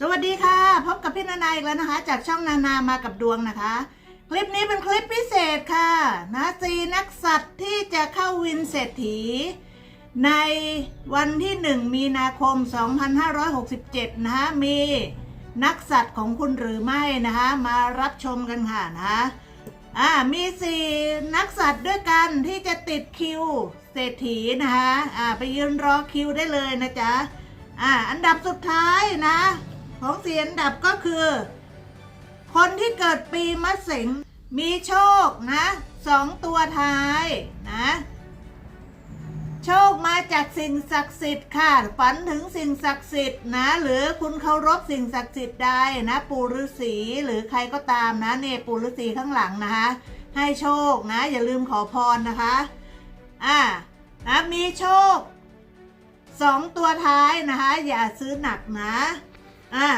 สวัสดีค่ะ พบกับพี่นานาอีกแล้วนะคะ จากช่องนานามากับดวงนะคะ คลิปนี้เป็นคลิปพิเศษค่ะนะสีนักสัตว์ที่จะเข้าวินเศรษฐี ในวันที่ 1 มีนาคม 2567 นะคะมีนักสัตว์ของคุณหรือไม่นะคะ มารับชมกันค่ะนะคะอ่ามีสี่นักสัตว์ด้วยกันที่จะติดคิวเศรษฐีนะคะอ่าไปยืนรอคิวได้เลยนะจ๊ะอ่าอันดับสุดท้ายนะ ของเสียอันดับก็คือ คนที่เกิดปีมะเสงมีโชคนะสองตัวท้ายนะโชคมาจากสิ่งศักดิ์สิทธิ์ค่ะฝันถึงสิ่งศักดิ์สิทธิ์นะ หรือคุณเคารพสิ่งศักดิ์สิทธิ์ใดนะ ปู่ฤาษีหรือใครก็ตามนะเนี่ยปู่ฤาษีข้างหลังนะคะให้โชคนะ อย่าลืมขอพรนะคะอ่านะมีโชคสองตัวท้ายนะคะ อย่าซื้อหนักนะ อ่า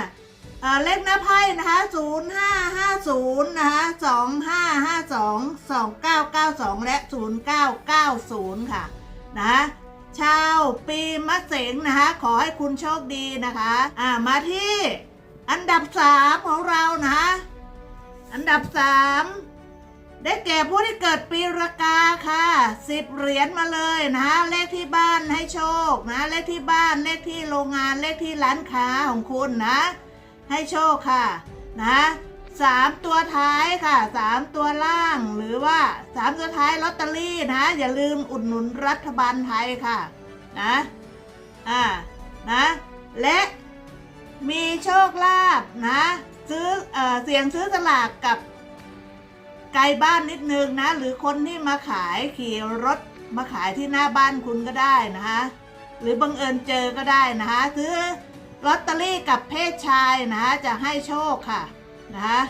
เลขหน้าไพ่นะคะศูนย์ห้าห้าศูนย์นะคะสองห้าห้าสองสองเก้าเก้าสองและศูนย์เก้าเก้าศูนย์ค่ะนะชาวปีมะเสงนะคะ ขอให้คุณโชคดีนะคะอ่ามาที่อันดับสามของเรานะคะอันดับสามได้แก่ผู้ที่เกิดปีรากา สิบเหรียญมาเลยนะ เลขที่บ้านให้โชคนะ เลขที่บ้านเลขที่โรงงานเลขที่ร้านค้าของคุณนะ ให้โชคค่ะนะสามตัวท้ายค่ะสามตัวล่างหรือว่าสามตัวท้ายลอตเตอรี่นะอย่าลืมอุดหนุนรัฐบาลไทยค่ะนะอ่านะและมีโชคลาภนะ ซื้อเออเสียงซื้อสลากกับ ไกลบ้านนิดนึงนะ หรือคนที่มาขายขี่รถมาขายที่หน้าบ้านคุณก็ได้นะคะหรือบังเอิญเจอก็ได้นะคะซื้อลอตเตอรี่กับเพศชายนะคะจะให้โชคค่ะนะคะ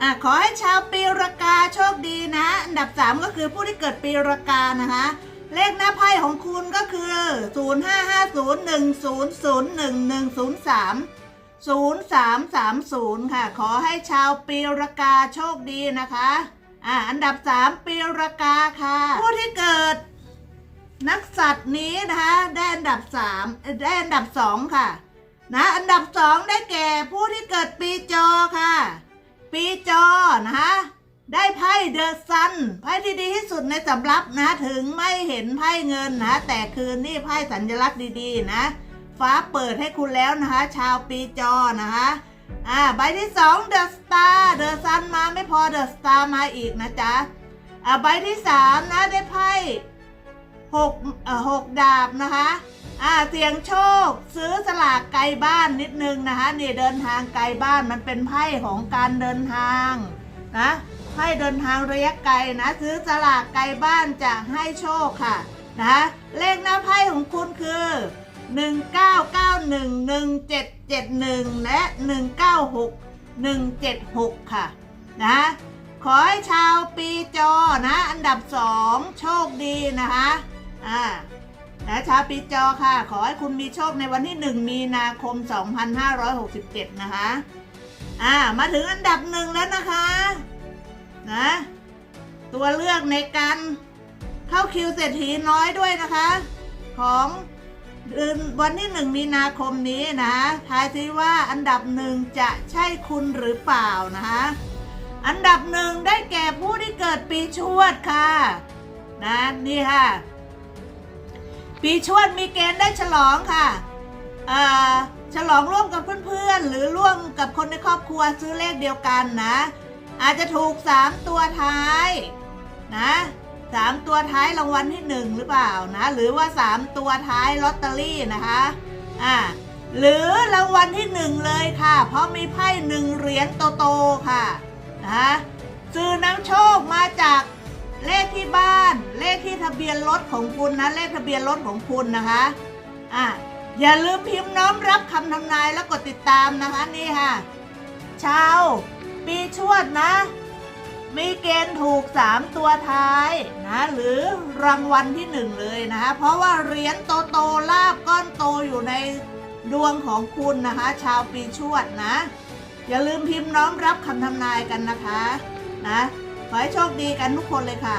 อะขอให้ชาวปีรากาโชคดีนะ อันดับ 3 ก็คือผู้ที่เกิดปีรากานะคะเลขหน้าไพ่ของคุณก็คือ 0550101103 0330 ค่ะ ขอให้ชาวปีรากาโชคดีนะคะ อ่า อันดับ 3 ปีรากาค่ะ ผู้ที่เกิด นักสัตว์นี้นะคะได้อันดับ3ได้อันดับ 2 ค่ะ นะ อันดับ 2 ได้แก่ผู้ที่เกิดปีจอค่ะ ปีจอนะคะได้ไพ่เดอะซันไพ่ที่ดีที่สุดในสำรับนะ ถึงไม่เห็นไพ่เงินนะ แต่คืนนี่ไพ่สัญลักษณ์ดีๆนะ ฟ้าเปิดให้คุณแล้วนะคะ ชาวปีจอนะคะอ่าใบที่สองเดอะสตาร์เดอะซันมาไม่พอเดอะสตาร์มาอีกนะจ๊ะอ่าใบที่สามนะได้ไพ่หกเอ่อหกดาบนะคะอ่าเสียงโชคซื้อสลากไกลบ้านนิดนึงนะคะนี่เดินทางไกลบ้านมันเป็นไพ่ของการเดินทางนะไพ่เดินทางระยะไกลนะ ซื้อสลากไกลบ้านจะให้โชคค่ะนะคะเลขหน้าไพ่ของคุณคือ 19911771 และ 196176 ค่ะ นะ ขอให้ชาวปีจอนะ อันดับสองโชคดีนะคะอ่านะชาวปีจอค่ะ ขอให้คุณมีโชคในวันที่ 1 มีนาคม 2567 นะคะอ่ามาถึงอันดับหนึ่งแล้วนะคะ นะ ตัวเลือกในการเข้าคิวเศรษฐีน้อยด้วยนะคะ ของ เดือนวันที่หนึ่งมีนาคมนี้นะทายซิว่าอันดับหนึ่งจะใช่คุณหรือเปล่านะคะอันดับหนึ่งได้แก่ผู้ที่เกิดปีชวดค่ะนะนี่ค่ะ ปีชวดมีเกณฑ์ได้ฉลองค่ะฉลองร่วมกับเพื่อนๆ หรือร่วมกับคนในครอบครัวซื้อเลขเดียวกันนะ อาจจะถูกสามตัวท้ายนะ สามตัวท้ายรางวัลที่หนึ่งหรือเปล่านะ หรือว่าสามตัวท้ายลอตเตอรี่นะคะอ่าหรือรางวัลที่หนึ่งเลยค่ะ เพราะมีไพ่หนึ่งเหรียญโตๆค่ะนะซื้อน้ำโชคมาจากเลขที่บ้าน เลขที่ทะเบียนรถของคุณนะ เลขทะเบียนรถของคุณนะคะอ่าอย่าลืมพิมพ์น้อมรับคำทำนายแล้วกดติดตามนะคะนี่ค่ะชาวปีชวดนะ ถูก 3 ตัวท้ายนะหรือรางวัลที่ 1 เลยนะคะเพราะว่าเหรียญโตโตลาบก้อนโตอยู่ในดวงของคุณนะคะ ชาวปีชวดนะ อย่าลืมพิมพ์น้อมรับคำทำนายกันนะคะนะขอให้โชคดีกันทุกคนเลยค่ะ